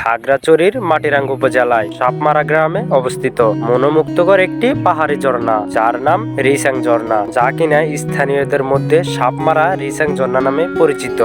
খাগড়াছড়ির মাটিরাঙ্গ উপজেলায় সাপমারা গ্রামে অবস্থিত মনোমুগ্ধকর একটি পাহাড়ি ঝর্ণা, যার নাম রিসাং ঝর্ণা, যা কিনা স্থানীয়দের মধ্যে সাপমারা রিসাং ঝর্ণা নামে পরিচিত।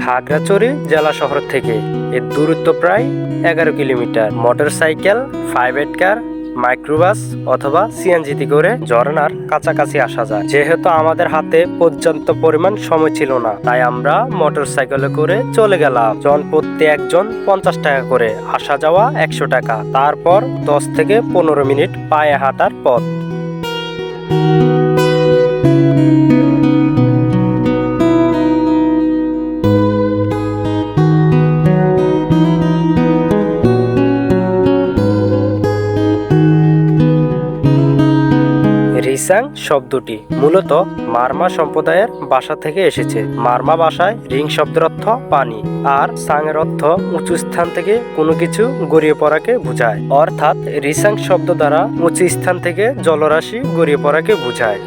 খাগড়াছড়ি জেলা শহর থেকে এর দূরত্ব প্রায় এগারো kilometre. Motorcycle private car microbus অথবা সিএনজিতে করে ঝর্ণার কাছাকাছি আসা যায়। যেহেতু আমাদের হাতে পর্যাপ্ত পরিমাণ সময় ছিল না, তাই আমরা মোটরসাইকেলে করে চলে গেলাম। জন প্রতি একজন পঞ্চাশ টাকা করে। আসা যাওয়া একশো টাকা। তারপর দশ থেকে পনেরো মিনিট পায়ে হাঁটার পথ। রিসাং শব্দটি মূলত মার্মা সম্প্রদায়ের বাসা থেকে এসেছে। মার্মা ভাষায় রিং শব্দের অর্থ পানি, আর সাংয়ের অর্থ উঁচু স্থান থেকে কোনো কিছু গড়িয়ে পড়াকে বোঝায়। অর্থাৎ রিসাং শব্দ দ্বারা উঁচু স্থান থেকে জলরাশি গড়িয়ে পড়াকে বোঝায়।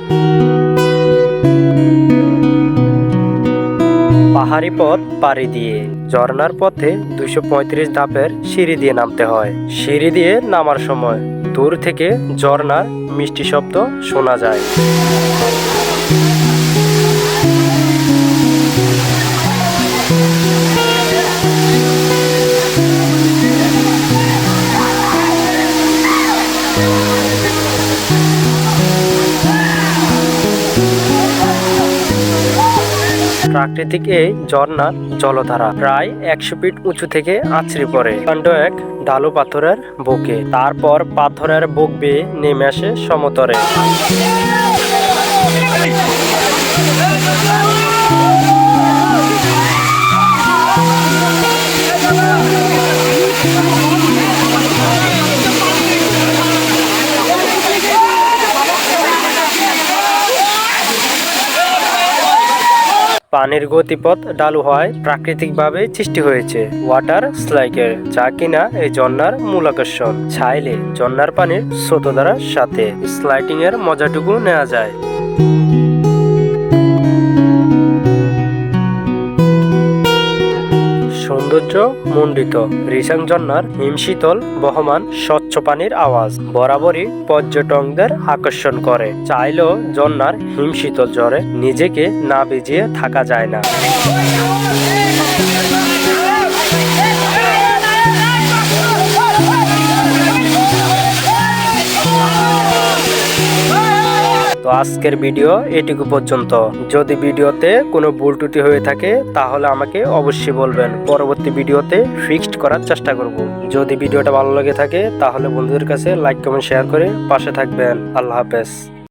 পাহাড়ি পথ পাড়ি দিয়ে। ঝর্নার পথে দুশো ধাপের সিঁড়ি দিয়ে নামতে হয়। সিঁড়ি দিয়ে নামার সময় দূর থেকে ঝর্নার মিষ্টি শব্দ শোনা যায়। প্রাকৃতিক এই ঝর্ণার জলধারা। প্রায় একশো ফিট উঁচু থেকে আছড়ে পড়ে। খণ্ড এক ঢালু পাথরের বুকে। তারপর পাথরের বুক বেয়ে নেমে আসে সমতরে পানির গতিপথ ডালু হয় প্রাকৃতিকভাবে সৃষ্টি হয়েছে ওয়াটার স্লাইকের, যা কিনা এই ঝর্ণার মূল আকর্ষণ। চাইলে ঝর্ণার পানির স্রোতধারার সাথে স্লাইডিং এর মজাটুকু নেওয়া যায়। সৌন্দর্য মণ্ডিত। রিসাং ঝর্ণার হিমশীতল বহমান স্বচ্ছ পানির আওয়াজ বরাবরই পর্যটকদের আকর্ষণ করে। চাইলেও ঝর্ণার হিমশীতল জ্বরে নিজেকে না ভিজিয়ে থাকা যায় না। আজকের ভিডিও এটুকু পর্যন্ত। যদি ভিডিওতে কোনো ভুল ত্রুটি হয়ে থাকে, তাহলে আমাকে অবশ্যই বলবেন। পরবর্তী ভিডিওতে ফিক্সড করার চেষ্টা করব। যদি ভিডিওটা ভালো লাগে থাকে, তাহলে বন্ধুদের কাছে লাইক কমেন্ট শেয়ার করে পাশে থাকবেন। আল্লাহ হাফেজ।